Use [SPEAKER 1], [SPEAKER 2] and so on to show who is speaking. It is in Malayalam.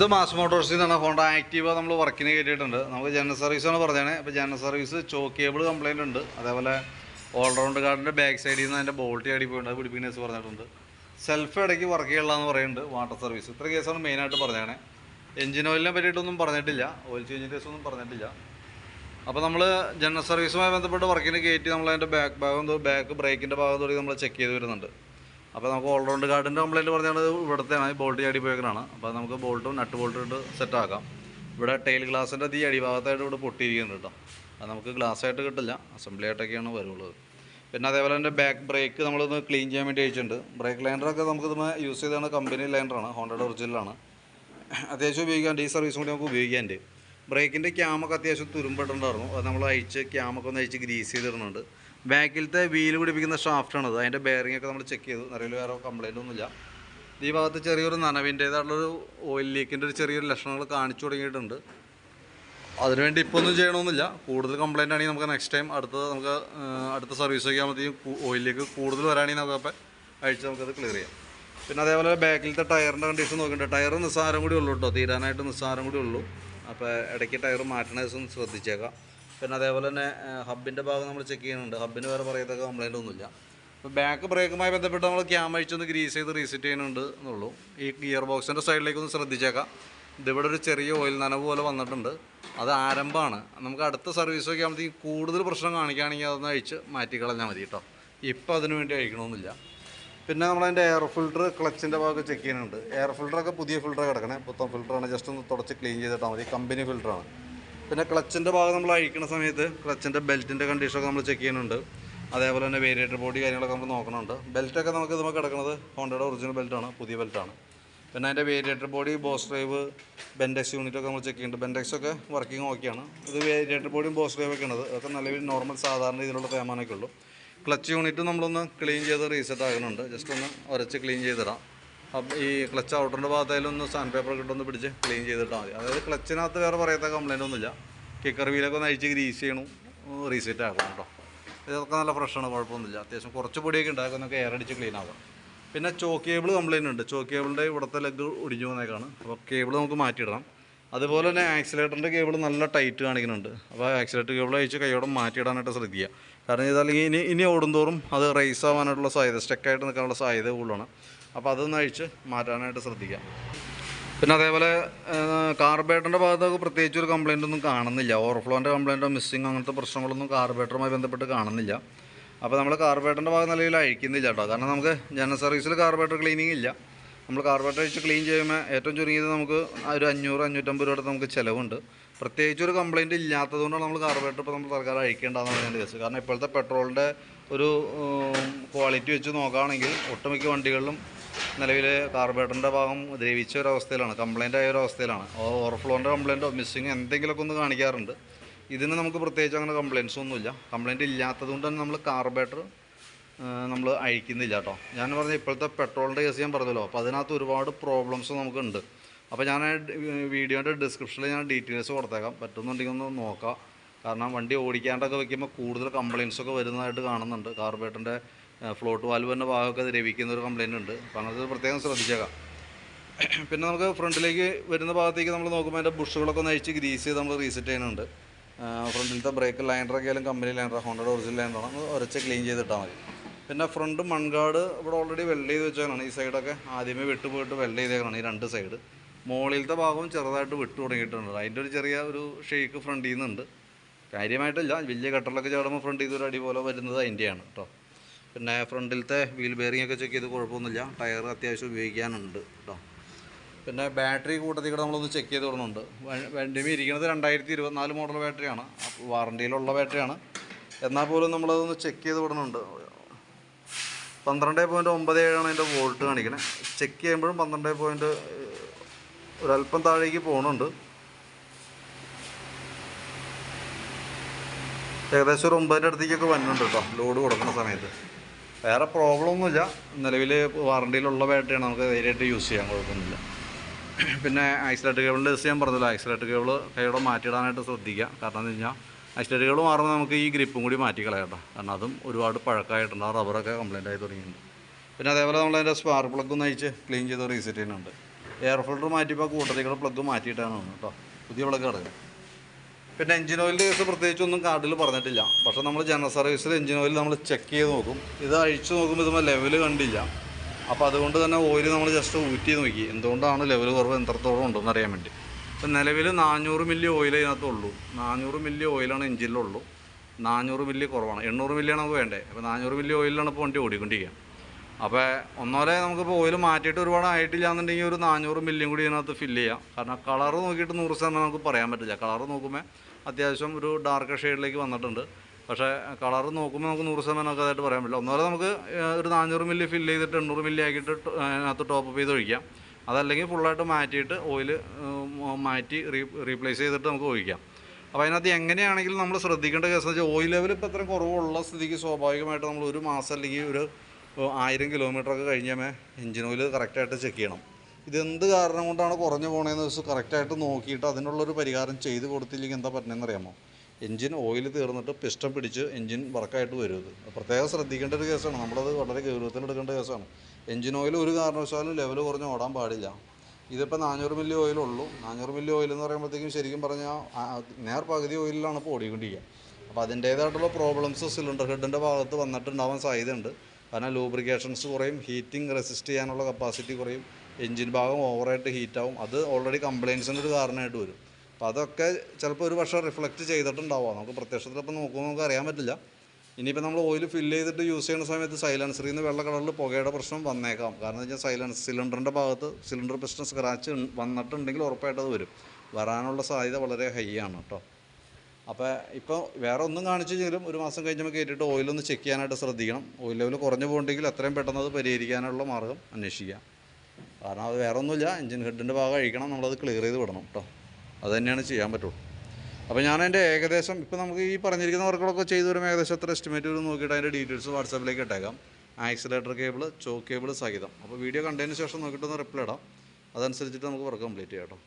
[SPEAKER 1] ഇത് മാസ് മോട്ടോഴ്സിൽ നിന്നാണ് ഹോണ്ട ആക്റ്റീവ നമ്മൾ വർക്കിന് കയറ്റിയിട്ടുണ്ട്. നമുക്ക് ജനറൽ സർവീസാണ് പറഞ്ഞത്. അപ്പോൾ general service choke cable complaint ഉണ്ട്. അതേപോലെ ഓൾറൗണ്ട് കാർഡിന്റെ ബാക്ക് സൈഡിൽ നിന്ന് അതിന്റെ ബോൾട്ടി അടി പോയിട്ടുണ്ട്. പിടിപ്പിക്കുന്നേഴ്സ് പറഞ്ഞിട്ടുണ്ട്. സെൽഫ് ഇടയ്ക്ക് വർക്ക് എന്ന് പറയുന്നുണ്ട് വാട്ടർ സർവീസ്. ഇത്ര കേസാണ് മെയിനായിട്ട് പറഞ്ഞേക്കണേ. എഞ്ചിൻ ഓയിലിനെ പറ്റിയിട്ടൊന്നും പറഞ്ഞിട്ടില്ല. ഓയിൽ ചേഞ്ച് ഒന്നും പറഞ്ഞിട്ടില്ല. അപ്പോൾ നമ്മൾ ജനറൽ സർവീസുമായി ബന്ധപ്പെട്ട് വർക്കിന് കയറ്റി നമ്മൾ അതിന്റെ ബാക്ക് ഭാഗം ബാക്ക് ബ്രേക്കിന്റെ ഭാഗം തുടങ്ങി നമ്മൾ ചെക്ക് ചെയ്ത് വരുന്നുണ്ട്. അപ്പോൾ നമുക്ക് ഓൾറൗണ്ട് കാർഡിന്റെ കംപ്ലൈന്റ് പറഞ്ഞാൽ ഇവിടുത്തെയാണ് ബോൾട്ട് ചാടി പോയേക്കണാണ് അപ്പോൾ നമുക്ക് ബോൾട്ടും നട്ട് ബോൾട്ടും ഇട്ട് സെറ്റാക്കാം ഇവിടെ ടൈൽ ഗ്ലാസിന്റെ ഈ അടിഭാഗത്തായിട്ട് ഇവിടെ പൊട്ടിയിരിക്കുന്നുണ്ട് കേട്ടോ അത് നമുക്ക് ഗ്ലാസ് ആയിട്ട് കിട്ടില്ല. അസംബ്ലി ആയിട്ടൊക്കെയാണ് വരുള്ളത്. പിന്നെ അതേപോലെ തന്നെ ബാക്ക് ബ്രേക്ക് നമ്മളൊന്ന് ക്ലീൻ ചെയ്യാൻ വേണ്ടി അയച്ചിട്ടുണ്ട് ബ്രേക്ക് ലൈൻഡറൊക്കെ നമുക്ക് ഇത് യൂസ് ചെയ്താണ് കമ്പനി ലൈൻഡറാണ് ഹോണ്ടയുടെ ഒറിജിനലാണ് അത്യാവശ്യം ഉപയോഗിക്കാണ്ട് ഈ സർവീസും കൂടി നമുക്ക് ഉപയോഗിക്കാണ്ട് ബ്രേക്കിന്റെ ക്യാമൊക്കെ അത്യാവശ്യം തുരുമ്പിട്ടുണ്ടായിരുന്നു. അത് നമ്മൾ അഴിച്ച് ക്യാമൊക്കെ ഒന്ന് അഴിച്ച് ഗ്രീസ് ചെയ്തിടുന്നുണ്ട്. ബാക്കിലത്തെ വീൽ പിടിപ്പിക്കുന്ന ഷാഫ്റ്റാണത് അതിന്റെ ബെയറിംഗ് ഒക്കെ നമ്മൾ ചെക്ക് ചെയ്തു. നിറയിൽ വേറെ കംപ്ലൈന്റ് ഒന്നുമില്ല. ഈ ഭാഗത്ത് ചെറിയൊരു നനവിന്റേതായിട്ടുള്ളൊരു ഓയിൽ ലീക്കിന്റെ ഒരു ചെറിയൊരു ലക്ഷണങ്ങൾ കാണിച്ചു തുടങ്ങിയിട്ടുണ്ട്. അതിനുവേണ്ടി ഇപ്പോൾ ഒന്നും ചെയ്യണമെന്നില്ല കൂടുതൽ കംപ്ലൈന്റ് ആണെങ്കിൽ നമുക്ക് നെക്സ്റ്റ് ടൈം അടുത്ത നമുക്ക് അടുത്ത സർവീസ് ചെയ്യുമ്പോഴത്തേക്കും ഓയിലേക്ക് കൂടുതൽ വരാണെങ്കിൽ നമുക്ക് അപ്പോൾ അഴിച്ച് നമുക്കത് ക്ലിയർ ചെയ്യാം. പിന്നെ അതേപോലെ ബാക്കിലത്തെ ടയറിന്റെ കണ്ടീഷൻ നോക്കുന്നുണ്ട് ടയർ നിസ്സാരം കൂടി ഉള്ളൂ കേട്ടോ തീരാനായിട്ട് നിസ്സാരം കൂടി ഉള്ളൂ. അപ്പോൾ ഇടയ്ക്ക് ടയർ മാറ്റണ ദിവസം ശ്രദ്ധിച്ചേക്കാം. പിന്നെ അതേപോലെ തന്നെ ഹബിന്റെ ഭാഗം നമ്മൾ ചെക്ക് ചെയ്യുന്നുണ്ട്. ഹബിന് വേറെ പറയത്തക്ക കംപ്ലൈന്റ് ഒന്നുമില്ല. അപ്പോൾ ബാക്ക് ബ്രേക്കുമായി ബന്ധപ്പെട്ട് നമ്മൾ ക്യാം അഴിച്ചൊന്ന് ഗ്രീസ് ചെയ്ത് റീസെറ്റ് ചെയ്യുന്നുണ്ട് എന്നുള്ളൂ. ഈ ഗിയർ ബോക്സിന്റെ സൈഡിലേക്ക് ഒന്ന് ശ്രദ്ധിച്ചേക്കാം ഇതിവിടെ ഒരു ചെറിയ ഓയിൽ നനവ് പോലെ വന്നിട്ടുണ്ട്. അത് ആരംഭമാണ്. നമുക്ക് അടുത്ത സർവീസ് ഒക്കെ ആകുമ്പോഴത്തേക്ക് കൂടുതൽ പ്രശ്നം കാണിക്കുകയാണെങ്കിൽ അതൊന്ന് അഴിച്ച് മാറ്റിക്കളഞ്ഞാൽ മതി കേട്ടോ ഇപ്പോൾ അതിനു വേണ്ടി അഴിക്കണമെന്നില്ല പിന്നെ നമ്മളതിന്റെ എയർ ഫിൽട്ടർ ക്ലച്ചിന്റെ ഭാഗം ചെക്ക് ചെയ്യുന്നുണ്ട്. എയർ ഫിൽട്ടറൊക്കെ പുതിയ ഫിൽട്ടർ കിടക്കണേ. പുത്തം ഫിൽട്ടറാണ് ജസ്റ്റ് ഒന്ന് തുടച്ച് ക്ലീൻ ചെയ്തിട്ടാൽ മതി. കമ്പനി ഫിൽറ്ററാണ് പിന്നെ ക്ലച്ചിന്റെ ഭാഗം നമ്മൾ അഴിക്കുന്ന സമയത്ത് ക്ലച്ചിന്റെ ബെൽറ്റിന്റെ കണ്ടീഷനൊക്കെ നമ്മൾ ചെക്ക് ചെയ്യുന്നുണ്ട്. അതേപോലെ തന്നെ വേരിയേറ്റർ ബോഡി കാര്യങ്ങളൊക്കെ നമ്മൾ നോക്കണുണ്ട്. ബെൽറ്റൊക്കെ നമുക്ക് നമുക്ക് കിടക്കുന്നത് ഹോണ്ടയുടെ ഒറിജിനൽ ബെൽറ്റാണ് പുതിയ ബെൽറ്റാണ് പിന്നെ അതിന്റെ variator body boss drive bendix യൂണിറ്റൊക്കെ നമ്മൾ ചെക്ക് ചെയ്യുന്നുണ്ട്. ബെൻഡെക്സ് ഒക്കെ വർക്കിംഗ് ഓക്കെയാണ് ഇത് വേരിയേറ്റർ ബോഡിയും ബോസ് ഡ്രൈവ് ഒക്കെ ഉള്ളത് അതൊക്കെ നിലവിൽ നോർമൽ സാധാരണ രീതിയിലുള്ള തേമാനൊക്കെ ഉള്ളൂ. ക്ലച്ച് യൂണിറ്റ് നമ്മളൊന്ന് ക്ലീൻ ചെയ്ത് റീസെറ്റ് ആകുന്നുണ്ട് ജസ്റ്റ് ഒന്ന് ഉരച്ച് ക്ലീൻ ചെയ്തിടാം. അപ്പം ഈ ക്ലച്ച് ഔട്ടറിന്റെ ഭാഗത്തായാലും ഒന്ന് സാൻഡ് പേപ്പർ കിട്ടൊന്ന് പിടിച്ച് ക്ലീൻ ചെയ്തിട്ടാൽ മതി. അതായത് ക്ലച്ചിനകത്ത് വേറെ പറയാത്ത കംപ്ലൈന്റ് ഒന്നുമില്ല. കിക്കർ വീലൊക്കെ ഒന്ന് അഴിച്ച് ഗ്രീസ് ചെയ്യണം. റീസെറ്റ് ആക്കണം കേട്ടോ. ഇതൊക്കെ നല്ല ഫ്രഷാണ് കുഴപ്പമൊന്നുമില്ല. അത്യാവശ്യം കുറച്ച് പൊടിയൊക്കെ ഉണ്ടാകും എന്നൊക്കെ എയർ അടിച്ച് ക്ലീൻ ആവാം. പിന്നെ ചോക്ക് കേബിൾ കംപ്ലൈന്റ് ഉണ്ട്. ചോക്ക് കേബിളിന്റെ ഇവിടുത്തെ ലെഗ് ഒടിഞ്ഞു പോകുന്നേക്കാണ് അപ്പോൾ കേബിൾ നമുക്ക് മാറ്റിയിടണം. അതുപോലെ തന്നെ ആക്സിലേറ്ററിന്റെ കേബിൾ നല്ല ടൈറ്റ് കാണിക്കുന്നുണ്ട്. അപ്പോൾ ആക്സിലേറ്റർ കേബിൾ അയച്ച് കൈയോടെ മാറ്റിയിടാനായിട്ട് ശ്രദ്ധിക്കുക. കാരണം ഇത് അല്ലെങ്കിൽ ഇനി ഇനി ഓടുന്തോറും അത് റേസ് ആവാനായിട്ടുള്ള സാധ്യത സ്റ്റക്കായിട്ട് നിൽക്കാനുള്ള സാധ്യത കൂടുതലാണ്. അപ്പോൾ അതൊന്ന് അഴിച്ച് മാറ്റാനായിട്ട് ശ്രദ്ധിക്കുക. പിന്നെ അതേപോലെ കാർബേറ്ററിന്റെ ഭാഗത്തൊക്കെ പ്രത്യേകിച്ച് ഒരു കംപ്ലൈന്റ് ഒന്നും കാണുന്നില്ല. ഓവർഫ്ലോന്റെ കംപ്ലൈന്റോ മിസ്സിങ് അങ്ങനത്തെ പ്രശ്നങ്ങളൊന്നും കാർബേറ്ററുമായി ബന്ധപ്പെട്ട് കാണുന്നില്ല. അപ്പോൾ നമ്മൾ കാർബേറ്ററിന്റെ ഭാഗം നിലയിൽ അഴിക്കുന്നില്ല കേട്ടോ. കാരണം നമുക്ക് ജനറൽ സർവീസിൽ കാർബേറ്റർ ക്ലീനിങ് ഇല്ല. നമ്മൾ കാർബേറ്റർ അഴിച്ച് ക്ലീൻ ചെയ്യുമ്പോൾ ഏറ്റവും ചുരുങ്ങിയത് നമുക്ക് ഒരു അഞ്ഞൂറ് അഞ്ഞൂറ്റമ്പത് രൂപ നമുക്ക് ചിലവുണ്ട്. പ്രത്യേകിച്ച് ഒരു കംപ്ലൈന്റ് ഇല്ലാത്തതുകൊണ്ടാണ് നമ്മൾ കാർബേറ്റർ ഇപ്പോൾ നമ്മൾ തൽക്കാലം അഴിക്കേണ്ടതെന്നാണ് എന്റെ കേസ് കാരണം ഇപ്പോഴത്തെ പെട്രോളിന്റെ ഒരു ക്വാളിറ്റി വെച്ച് നോക്കുകയാണെങ്കിൽ ഒട്ടുമിക്ക വണ്ടികളിലും നിലവിൽ കാർബേറ്ററിന്റെ ഭാഗം ദ്രവിച്ച ഒരവസ്ഥയിലാണ് കംപ്ലൈന്റ് ആയ ഒരു അവസ്ഥയിലാണ്. ഓവർഫ്ലോന്റെ കംപ്ലൈന്റോ മിസ്സിങ് എന്തെങ്കിലുമൊക്കെ ഒന്ന് കാണിക്കാറുണ്ട്. ഇതിന് നമുക്ക് പ്രത്യേകിച്ച് അങ്ങനെ കംപ്ലയിൻസ് ഒന്നുമില്ല. കംപ്ലയിന്റ് ഇല്ലാത്തത് തന്നെ നമ്മൾ കാർബേറ്റർ നമ്മൾ അഴിക്കുന്നില്ല കേട്ടോ. ഞാൻ പറഞ്ഞ ഇപ്പോഴത്തെ പെട്രോളിന്റെ കേസ് ഞാൻ പറഞ്ഞല്ലോ. അപ്പോൾ അതിനകത്ത് ഒരുപാട് പ്രോബ്ലംസ് നമുക്കുണ്ട്. അപ്പോൾ ഞാൻ വീഡിയോന്റെ ഡിസ്ക്രിപ്ഷനിൽ ഞാൻ ഡീറ്റെയിൽസ് കൊടുത്തേക്കാം. പറ്റുന്നുണ്ടെങ്കിൽ ഒന്ന് നോക്കാം. കാരണം വണ്ടി ഓടിക്കാണ്ടൊക്കെ വെക്കുമ്പോൾ കൂടുതൽ കംപ്ലയിൻസൊക്കെ വരുന്നതായിട്ട് കാണുന്നുണ്ട്. കാർബേറ്ററിന്റെ ഫ്ലോട്ട് വാൽവ് വാൽവിന്റെ ഭാഗമൊക്കെ ദ്രവിക്കുന്ന ഒരു കംപ്ലയിന്റ് ഉണ്ട്. അപ്പോൾ അങ്ങനത്തെ പ്രത്യേകം ശ്രദ്ധിച്ചേക്കാം. പിന്നെ നമുക്ക് ഫ്രണ്ടിലേക്ക് വരുന്ന ഭാഗത്തേക്ക് നമ്മൾ നോക്കുമ്പോൾ അതിന്റെ ബുഷുകളൊക്കെ ഒന്ന് അഴിച്ച് ഗ്രീസ് ചെയ്ത് നമ്മൾ റീസെറ്റ് ചെയ്യുന്നുണ്ട്. ഫ്രണ്ടിലത്തെ ബ്രേക്ക് ലൈനറൊക്കെ ആയാലും കമ്പനി ലൈൻഡർ ഹോണ്ടയുടെ ഒറിജിനൽ അത് ഉരച്ച് ക്ലീൻ ചെയ്തിട്ടാൽ മതി. പിന്നെ ഫ്രണ്ട് മൺകാട് ഇവിടെ ഓൾറെഡി വെൽഡ് ചെയ്ത് വെച്ചേക്കാണ് ഈ സൈഡൊക്കെ ആദ്യമേ വിട്ടുപോയിട്ട് വെൽഡ് ചെയ്തേക്കണം ഈ രണ്ട് സൈഡ് മുകളിലത്തെ ഭാഗവും ചെറുതായിട്ട് വിട്ടു തുടങ്ങിയിട്ടുണ്ട്. അതിന്റെ ഒരു ചെറിയ ഒരു ഷെയ്ക്ക് ഫ്രണ്ടിൽ നിന്നുണ്ട്. കാര്യമായിട്ടില്ല. വലിയ കട്ടറിലൊക്കെ ചാടുമ്പോൾ ഫ്രണ്ട് ഒരു അടി പോലെ വരുന്നത് അതിന്റെയാണ് കേട്ടോ പിന്നെ ഫ്രണ്ടിലത്തെ വീൽ ബെയറിംഗ് ഒക്കെ ചെക്ക് ചെയ്ത് കുഴപ്പമൊന്നുമില്ല. ടയർ അത്യാവശ്യം ഉപയോഗിക്കാനുണ്ട് കേട്ടോ. പിന്നെ ബാറ്ററി കൂട്ടത്തിൽ കൂടെ നമ്മളൊന്ന് ചെക്ക് ചെയ്ത് വിടുന്നുണ്ട് വണ്ടിമേ ഇരിക്കുന്നത് രണ്ടായിരത്തി ഇരുപത്തിനാല് മോഡൽ ബാറ്ററിയാണ്. വാറണ്ടിയിലുള്ള ബാറ്ററിയാണ്. എന്നാൽ പോലും നമ്മളതൊന്ന് ചെക്ക് ചെയ്ത് വിടുന്നുണ്ട് പന്ത്രണ്ട് പോയിന്റ് ഒമ്പത് ഏഴാണ് അതിന്റെ വോൾട്ട് കാണിക്കണേ. ചെക്ക് ചെയ്യുമ്പോഴും പന്ത്രണ്ട് പോയിന്റ് ഒരല്പം താഴേക്ക് പോകുന്നുണ്ട്. ഏകദേശം ഒരു ഒമ്പതിന്റെ അടുത്തേക്കൊക്കെ വന്നിട്ടുണ്ട് കേട്ടോ ലോഡ് കൊടുക്കുന്ന സമയത്ത്. വേറെ പ്രോബ്ലം ഒന്നുമില്ല. നിലവിൽ വാറണ്ടിയിലുള്ള ബാറ്ററിയാണ് നമുക്ക് ധൈര്യമായിട്ട് യൂസ് ചെയ്യാൻ കുഴപ്പമൊന്നുമില്ല. പിന്നെ ഐസലേറ്റ് കേബിളിന്റെ ദിവസം ഞാൻ പറഞ്ഞല്ലോ? ഐസലേറ്റ് കേബിൾ കൈയോടെ മാറ്റിയിടാനായിട്ട് ശ്രദ്ധിക്കുക. കാരണം എന്ന് കഴിഞ്ഞാൽ ഐസലേറ്റ് കേബിൾ മാറുമ്പോൾ നമുക്ക് ഈ ഗ്രിപ്പും കൂടി മാറ്റി കളയാട്ടോ കാരണം അതും ഒരുപാട് പഴക്കമായിട്ടുണ്ട്. ആ റബ്ബറൊക്കെ കംപ്ലൈന്റ് ആയി തുടങ്ങിയിട്ടുണ്ട്. പിന്നെ അതേപോലെ നമ്മൾ നമ്മളതിന്റെ സ്പാർക്ക് പ്ലഗ് ഒന്ന് അയച്ച് ക്ലീൻ ചെയ്ത് റീസെറ്റ് ചെയ്യുന്നുണ്ട്. എയർ ഫിൽട്ടർ മാറ്റിയപ്പോൾ കൂട്ടത്തിൽ പ്ലഗ് മാറ്റിയിട്ടാണ് കേട്ടോ. പുതിയ പ്ലഗ് കിടക്കുന്നത് പിന്നെ എഞ്ചിൻ ഓയിലിന്റെ കേസ് പ്രത്യേകിച്ച് ഒന്നും കാർഡിൽ പറഞ്ഞിട്ടില്ല. പക്ഷേ നമ്മൾ ജനറൽ സർവീസിൽ എഞ്ചിൻ ഓയിൽ നമ്മൾ ചെക്ക് ചെയ്ത് നോക്കും. ഇത് അഴിച്ചു നോക്കുമ്പോൾ ഇതുമ്പോൾ ലെവൽ കണ്ടില്ല. അപ്പോൾ അതുകൊണ്ട് തന്നെ ഓയിൽ നമ്മൾ ജസ്റ്റ് ഊറ്റി നോക്കി. എന്തുകൊണ്ടാണ് ലെവൽ കുറവ്? എത്രത്തോളം ഉണ്ടെന്ന് അറിയാൻ വേണ്ടി. ഇപ്പം നിലവിൽ നാനൂറ് മില്ലി ഓയിൽ അതിനകത്തുള്ളൂ നാനൂറ് മില്ലി ഓയിലാണ് എഞ്ചിനിലുള്ളൂ നാനൂറ് മില്ലി കുറവാണ്. എണ്ണൂറ് മില്ലിയാണ് നമുക്ക് വേണ്ടത് അപ്പോൾ നാനൂറ് മില്ലി ഓയിലാണ് ഇപ്പോൾ വണ്ടി ഓടിക്കൊണ്ടിരിക്കുക. അപ്പോൾ ഒന്നോലെ നമുക്കിപ്പോൾ ഓയിൽ മാറ്റിയിട്ട് ഒരുപാട് ആയിട്ടില്ല എന്നുണ്ടെങ്കിൽ ഒരു നാനൂറ് മില്ലിയും കൂടി ഇതിനകത്ത് ഫില്ല് ചെയ്യാം. കാരണം കളർ നോക്കിയിട്ട് നൂറ് ശതമാനം നമുക്ക് പറയാൻ പറ്റില്ല. കളർ നോക്കുമ്പോൾ അത്യാവശ്യം ഒരു ഡാർക്ക് ഷെയ്ഡിലേക്ക് വന്നിട്ടുണ്ട്. പക്ഷേ കളർ നോക്കുമ്പോൾ നമുക്ക് നൂറ് ശതമാനം ഒക്കെ അതായിട്ട് പറയാൻ പറ്റില്ല. ഒന്നോലെ നമുക്ക് ഒരു നാനൂറ് മില്ലി ഫില്ല് ചെയ്തിട്ട് എണ്ണൂറ് മില്ലി ആക്കിയിട്ട് അതിനകത്ത് ടോപ്പ് ചെയ്ത് ഒഴിക്കാം. അതല്ലെങ്കിൽ ഫുള്ളായിട്ട് മാറ്റിയിട്ട് ഓയിൽ മാറ്റി റീ റീപ്ലേസ് ചെയ്തിട്ട് നമുക്ക് ഒഴിക്കാം. അപ്പോൾ അതിനകത്ത് എങ്ങനെയാണെങ്കിലും നമ്മൾ ശ്രദ്ധിക്കേണ്ട കേസ് വെച്ചാൽ ഓയിൽ ലെവൽ ഇപ്പോൾ ഇത്രയും കുറവുള്ള സ്ഥിതിക്ക് സ്വാഭാവികമായിട്ട് നമ്മൾ ഒരു മാസം അല്ലെങ്കിൽ ഒരു ഏഹ്, ആയിരം കിലോമീറ്റർ ഒക്കെ കഴിഞ്ഞാൽ എഞ്ചിൻ ഓയിൽ കറക്റ്റായിട്ട് ചെക്ക് ചെയ്യണം. ഇതെന്ത് കാരണം കൊണ്ടാണ് കുറഞ്ഞു പോകണതെന്ന് വെച്ചാൽ കറക്റ്റായിട്ട് നോക്കിയിട്ട് അതിനുള്ളൊരു പരിഹാരം ചെയ്ത് കൊടുത്തില്ലെങ്കിൽ എന്താ പറ്റണമെന്ന് അറിയാമോ? എഞ്ചിൻ ഓയിൽ തീർന്നിട്ട് പിസ്റ്റം പിടിച്ച് എഞ്ചിൻ വർക്കായിട്ട് വരും പ്രത്യേകം ശ്രദ്ധിക്കേണ്ട ഒരു കേസാണ്. നമ്മളത് വളരെ ഗൗരവത്തിൽ എടുക്കേണ്ട കേസാണ്. എഞ്ചിൻ ഓയിൽ ഒരു കാരണവശാലും ലെവൽ കുറഞ്ഞ് ഓടാൻ പാടില്ല. ഇതിപ്പോൾ നാനൂറ് മില്ലി ഓയിലുള്ളൂ നാനൂറ് മില്ലി ഓയിൽ എന്ന് പറയുമ്പോഴത്തേക്കും ശരിക്കും പറഞ്ഞാൽ നേർ പകുതി ഓയിലാണ് ഇപ്പോൾ ഓടിക്കൊണ്ടിരിക്കുക അപ്പോൾ അതിന്റേതായിട്ടുള്ള പ്രോബ്ലംസ് സിലിണ്ടർ ഹെഡിന്റെ ഭാഗത്ത് വന്നിട്ടുണ്ടാവാൻ സാധ്യതയുണ്ട്. കാരണം ലൂബ്രിക്കേഷൻസ് കുറയും ഹീറ്റിംഗ് റെസിസ്റ്റ് ചെയ്യാനുള്ള കപ്പാസിറ്റി കുറയും എഞ്ചിൻ ഭാഗം ഓവറായിട്ട് ഹീറ്റാവും അത് ഓൾറെഡി കംപ്ലയിൻസിന്റെ ഒരു കാരണമായിട്ട് വരും. അപ്പോൾ അതൊക്കെ ചിലപ്പോൾ ഒരു പക്ഷേ റിഫ്ലക്റ്റ് ചെയ്തിട്ടുണ്ടാവാം. നമുക്ക് പ്രത്യക്ഷത്തിൽ ഇപ്പം നോക്കുമ്പോൾ നമുക്ക് അറിയാൻ പറ്റില്ല. ഇനിയിപ്പോൾ നമ്മൾ ഓയിൽ ഫില്ല് ചെയ്തിട്ട് യൂസ് ചെയ്യുന്ന സമയത്ത് സൈലൻസറിൽ നിന്ന് വെള്ള കളറിൽ പുകയുടെ പ്രശ്നം വന്നേക്കാം. കാരണം വെച്ചാൽ സൈലൻസ് സിലിണ്ടറിന്റെ ഭാഗത്ത് സിലിണ്ടർ പിസ്റ്റൺ സ്ക്രാച്ച് വന്നിട്ടുണ്ടെങ്കിൽ ഉറപ്പായിട്ട് അത് വരും. വരാനുള്ള സാധ്യത വളരെ ഹൈ ആണ് കേട്ടോ അപ്പോൾ ഇപ്പോൾ വേറെ ഒന്നും കാണിച്ചെങ്കിലും ഒരു മാസം കഴിഞ്ഞപ്പോൾ കയറ്റിയിട്ട് ഓയിലൊന്ന് ചെക്ക് ചെയ്യാനായിട്ട് ശ്രദ്ധിക്കണം. ഓയിൽ ലെവൽ കുറഞ്ഞു പോകണ്ടെങ്കിൽ എത്രയും പെട്ടെന്ന് അത് പരിഹരിക്കാനുള്ള മാർഗം അന്വേഷിക്കുക. കാരണം അത് വേറെ ഒന്നുമില്ല എഞ്ചിൻ ഹെഡിന്റെ ഭാഗം അഴിക്കണം നമ്മളത് ക്ലിയർ ചെയ്ത് വിടണം കേട്ടോ അത് തന്നെയാണ് ചെയ്യാൻ പറ്റുള്ളൂ. അപ്പോൾ ഞാൻ അതിന്റെ ഏകദേശം ഇപ്പോൾ നമുക്ക് ഈ പറഞ്ഞിരിക്കുന്ന വർക്കുകളൊക്കെ ചെയ്തു വരുമ്പോൾ ഏകദേശം എത്ര എസ്റ്റിമേറ്റ് വരും നോക്കിയിട്ട് അതിന്റെ ഡീറ്റെയിൽസ് വാട്സാപ്പിലേക്ക് ഇട്ടേക്കാം. ആക്സിലേറ്റർ കേബിൾ ചോക്ക് കേബിൾ സഹിതം. അപ്പോൾ വീഡിയോ കണ്ടതിന് ശേഷം നോക്കിയിട്ടൊന്ന് റിപ്ലൈ ഇടാം. അതനുസരിച്ചിട്ട് നമുക്ക് വർക്ക് കംപ്ലീറ്റ് ചെയ്യാം കേട്ടോ